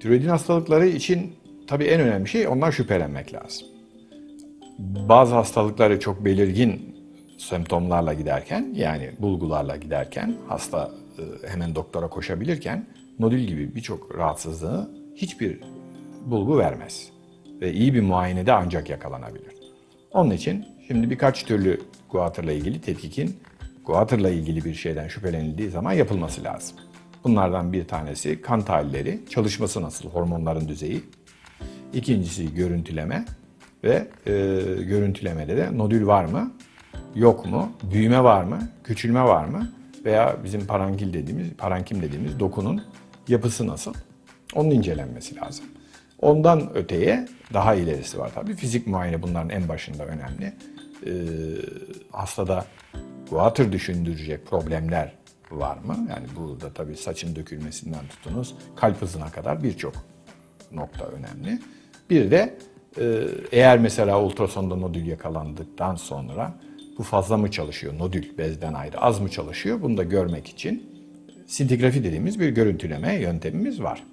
Tiroidin hastalıkları için tabii en önemli şey ondan şüphelenmek lazım. Bazı hastalıkları çok belirgin semptomlarla giderken yani bulgularla giderken hasta e, hemen doktora koşabilirken nodül gibi birçok rahatsızlığı hiçbir bulgu vermez. Ve iyi bir muayenede ancak yakalanabilir. Onun için şimdi birkaç türlü guatırla ilgili tetkikin guatırla ilgili bir şeyden şüphelenildiği zaman yapılması lazım. Bunlardan bir tanesi kan tahlilleri, çalışması nasıl, hormonların düzeyi. İkincisi görüntüleme ve e, görüntülemede de nodül var mı, yok mu, büyüme var mı, küçülme var mı veya bizim parankil dediğimiz, parankim dediğimiz dokunun yapısı nasıl? Onun incelenmesi lazım. Ondan öteye daha ilerisi var tabii. Fizik muayene bunların en başında önemli. Ee, hastada guatr düşündürecek problemler var mı? Yani burada tabii saçın dökülmesinden tutunuz kalp hızına kadar birçok nokta önemli. Bir de e, eğer mesela ultrasonda nodül yakalandıktan sonra bu fazla mı çalışıyor nodül bezden ayrı az mı çalışıyor bunu da görmek için sintigrafi dediğimiz bir görüntüleme yöntemimiz var.